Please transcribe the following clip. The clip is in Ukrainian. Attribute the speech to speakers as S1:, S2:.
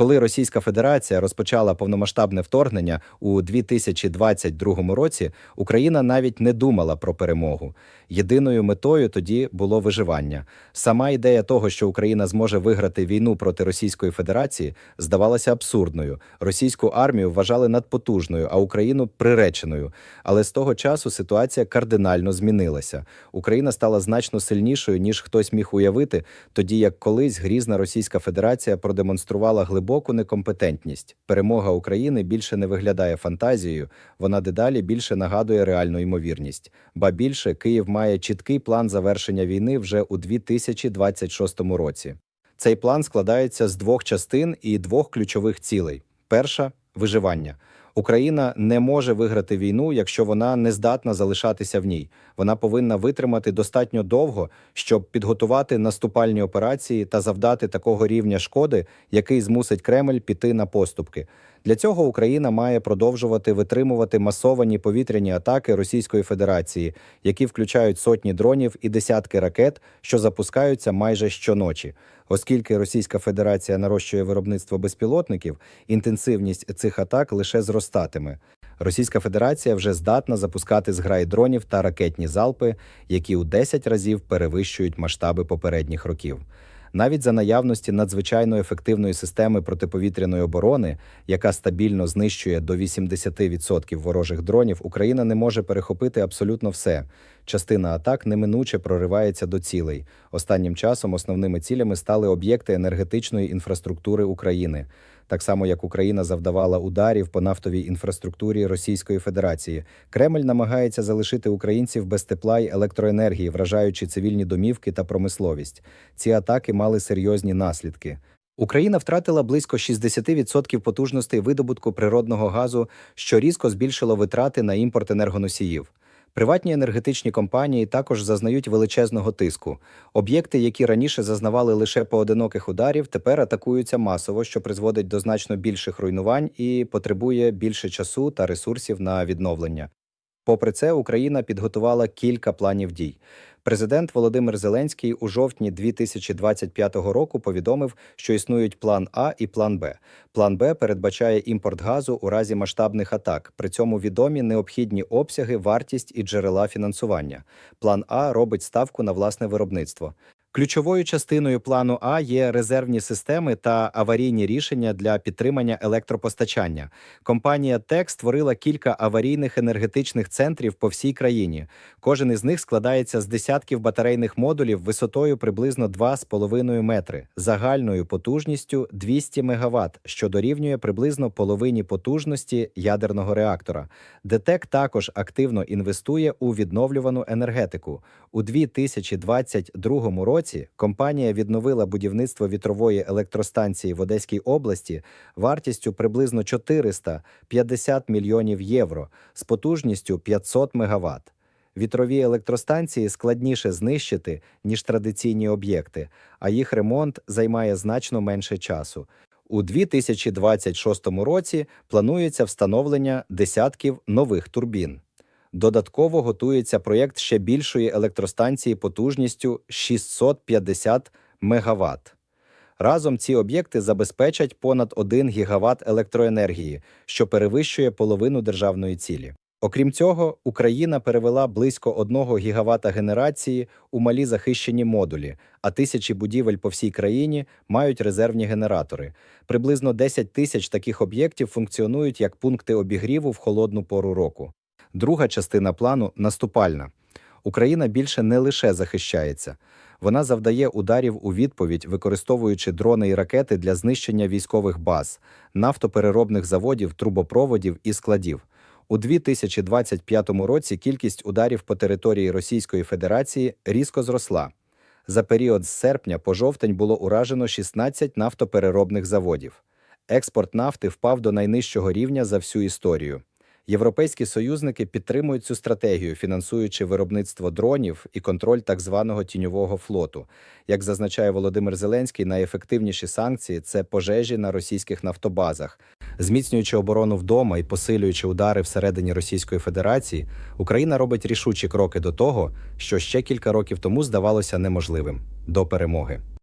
S1: Коли Російська Федерація розпочала повномасштабне вторгнення у 2022 році, Україна навіть не думала про перемогу. Єдиною метою тоді було виживання. Сама ідея того, що Україна зможе виграти війну проти Російської Федерації, здавалася абсурдною. Російську армію вважали надпотужною, а Україну приреченою. Але з того часу ситуація кардинально змінилася. Україна стала значно сильнішою, ніж хтось міг уявити, тоді як колись грізна Російська Федерація продемонструвала глибоку некомпетентність. Перемога України більше не виглядає фантазією, вона дедалі більше нагадує реальну ймовірність. Ба більше Київ має чіткий план завершення війни вже у 2026 році. Цей план складається з двох частин і двох ключових цілей: перша виживання. Україна не може виграти війну, якщо вона не здатна залишатися в ній. Вона повинна витримати достатньо довго, щоб підготувати наступальні операції та завдати такого рівня шкоди, який змусить Кремль піти на поступки. Для цього Україна має продовжувати витримувати масовані повітряні атаки Російської Федерації, які включають сотні дронів і десятки ракет, що запускаються майже щоночі. Оскільки Російська Федерація нарощує виробництво безпілотників, інтенсивність цих атак лише зростатиме. Російська Федерація вже здатна запускати зграї дронів та ракетні залпи, які у 10 разів перевищують масштаби попередніх років. Навіть за наявності надзвичайно ефективної системи протиповітряної оборони, яка стабільно знищує до 80% ворожих дронів, Україна не може перехопити абсолютно все. Частина атак неминуче проривається до цілей. Останнім часом основними цілями стали об'єкти енергетичної інфраструктури України. Так само, як Україна завдавала ударів по нафтовій інфраструктурі Російської Федерації, Кремль намагається залишити українців без тепла й електроенергії, вражаючи цивільні домівки та промисловість. Ці атаки мали серйозні наслідки. Україна втратила близько 60% потужностей видобутку природного газу, що різко збільшило витрати на імпорт енергоносіїв. Приватні енергетичні компанії також зазнають величезного тиску. Об'єкти, які раніше зазнавали лише поодиноких ударів, тепер атакуються масово, що призводить до значно більших руйнувань і потребує більше часу та ресурсів на відновлення. Попри це, Україна підготувала кілька планів дій. Президент Володимир Зеленський у жовтні 2025 року повідомив, що існують план А і план Б. План Б передбачає імпорт газу у разі масштабних атак. При цьому відомі необхідні обсяги, вартість і джерела фінансування. План А робить ставку на власне виробництво. Ключовою частиною плану А є резервні системи та аварійні рішення для підтримання електропостачання. Компанія ТЕК створила кілька аварійних енергетичних центрів по всій країні. Кожен із них складається з десятків батарейних модулів висотою приблизно 2,5 метри, загальною потужністю 200 МВт, що дорівнює приблизно половині потужності ядерного реактора. ДТЕК також активно інвестує у відновлювану енергетику. У 2022 році компанія відновила будівництво вітрової електростанції в Одеській області вартістю приблизно 450 мільйонів євро з потужністю 500 МВт. Вітрові електростанції складніше знищити, ніж традиційні об'єкти, а їх ремонт займає значно менше часу. У 2026 році планується встановлення десятків нових турбін. Додатково готується проєкт ще більшої електростанції потужністю 650 МВт. Разом ці об'єкти забезпечать понад 1 гігават електроенергії, що перевищує половину державної цілі. Окрім цього, Україна перевела близько 1 гігавата генерації у малі захищені модулі, а тисячі будівель по всій країні мають резервні генератори. Приблизно 10 тисяч таких об'єктів функціонують як пункти обігріву в холодну пору року. Друга частина плану наступальна. Україна більше не лише захищається, вона завдає ударів у відповідь, використовуючи дрони і ракети для знищення військових баз, нафтопереробних заводів, трубопроводів і складів. У 2025 році кількість ударів по території Російської Федерації різко зросла. За період з серпня по жовтень було уражено 16 нафтопереробних заводів. Експорт нафти впав до найнижчого рівня за всю історію. Європейські союзники підтримують цю стратегію, фінансуючи виробництво дронів і контроль так званого тіньового флоту. Як зазначає Володимир Зеленський, найефективніші санкції це пожежі на російських нафтобазах. Зміцнюючи оборону вдома і посилюючи удари всередині Російської Федерації, Україна робить рішучі кроки до того, що ще кілька років тому здавалося неможливим до перемоги.